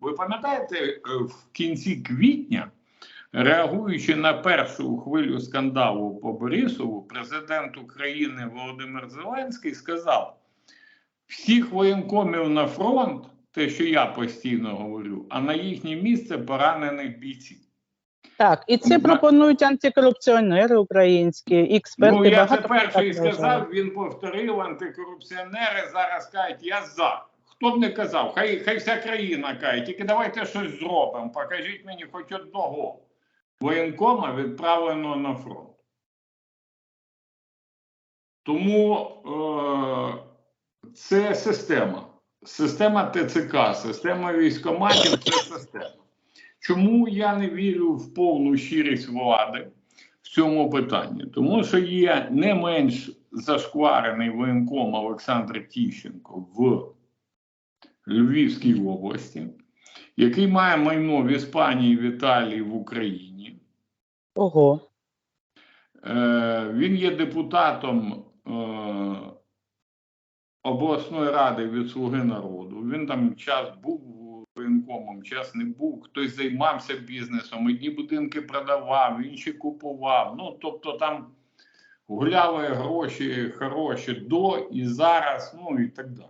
Ви пам'ятаєте, е, в кінці квітня, реагуючи на першу хвилю скандалу по Борисову, президент України Володимир Зеленський сказав: всіх воєнкомів на фронт, те, що я постійно говорю, а на їхнє місце поранених бійців. Так, і це Ну, пропонують антикорупціонери українські, експерти. Ну, я це перший сказав, він повторив, антикорупціонери зараз кажуть, я за. Хто б не казав, хай, хай вся країна каже, тільки давайте щось зробимо. Покажіть мені хоч одного воєнкома відправленого на фронт. Тому е, це система. Система ТЦК, система військоматів це система. Чому я не вірю в повну щирість влади в цьому питанні? Тому що є не менш зашкварений воєнком Олександр Тіщенко в Львівській області, який має майно в Іспанії, в Італії, в Україні. Ого. Е, він є депутатом е, обласної ради від Слуги народу. Він там час був воєнкомом, час не був. Хтось займався бізнесом, одні будинки продавав, інші купував. Ну тобто там гуляли гроші хороші до і зараз, ну і так далі.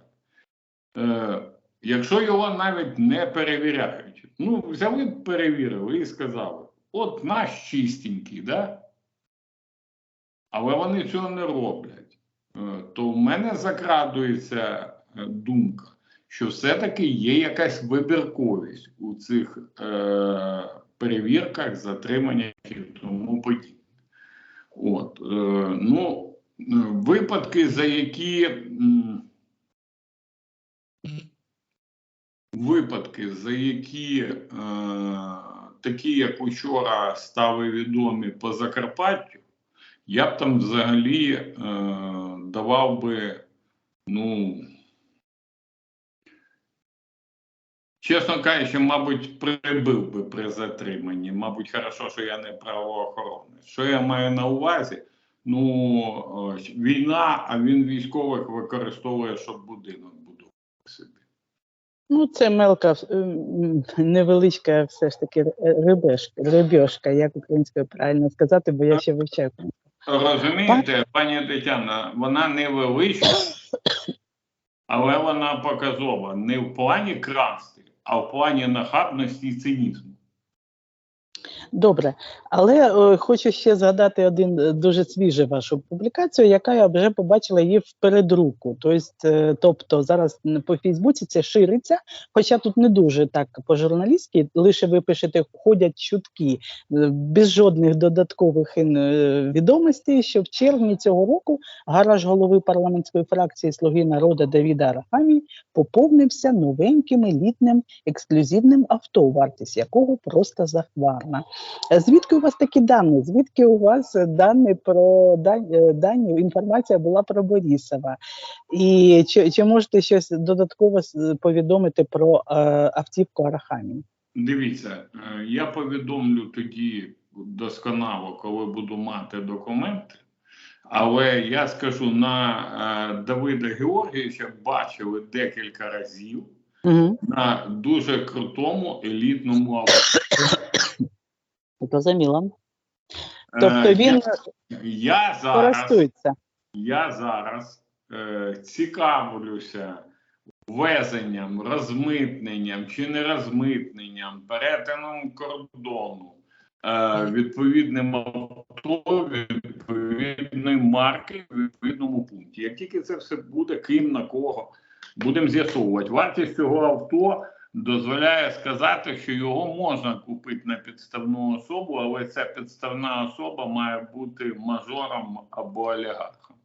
Е, якщо його навіть не перевіряють, ну взяли перевірили і сказали: от наш чистенький, да? але вони цього не роблять. Е, То в мене закрадується е, думка, що все-таки є якась вибірковість у цих е, перевірках, затриманнях і тому подібне. От, е, ну, е, випадки, за які випадки, за які е, такі, як учора, стали відомі по Закарпаттю, я б там взагалі е, давав би, ну, чесно кажучи, мабуть, прибив би при затриманні. Мабуть, хорошо, що я не правоохоронець. Що я маю на увазі? Ну, війна, а він військових використовує, щоб будинок будував собі. Ну, це мелка невеличка все ж таки рибешка, рибешка, як українською правильно сказати, бо я ще вивчаю. Розумієте, пані Тетяна, вона невеличка, але вона показова не в плані красти, а в плані нахабності і цинізму. Добре, але е, хочу ще згадати один е, дуже свіжу вашу публікацію, яка я вже побачила її в передруку. Тобто, е, тобто зараз по Фейсбуці це шириться, хоча тут не дуже так по-журналістськи, лише ви пишете, ходять чутки, без жодних додаткових відомостей, що в червні цього року гараж голови парламентської фракції Слуги народу Давіда Арахамії поповнився новеньким елітним ексклюзивним авто, вартість якого просто захмарна. Е, Звідки у вас такі дані? Звідки у вас дані про е, дані, інформація була про Борісова? І чи, чи можете щось додатково повідомити про е, автівку Арахамії? Дивіться, я повідомлю тоді досконало, коли буду мати документи. Але я скажу на Давида Георгійовича бачили декілька разів Угу. на дуже крутому елітному авто. Е, Тобто він я, я зараз користується. Я зараз е, цікавлюся ввезенням, розмитненням чи не розмитненням, перетином кордону, е, відповідним авто, відповідної марки в відповідному пункті. Як тільки це все буде, ким на кого, будемо з'ясовувати. Вартість цього авто дозволяє сказати, що його можна купити на підставну особу, але ця підставна особа має бути мажором або олігархом.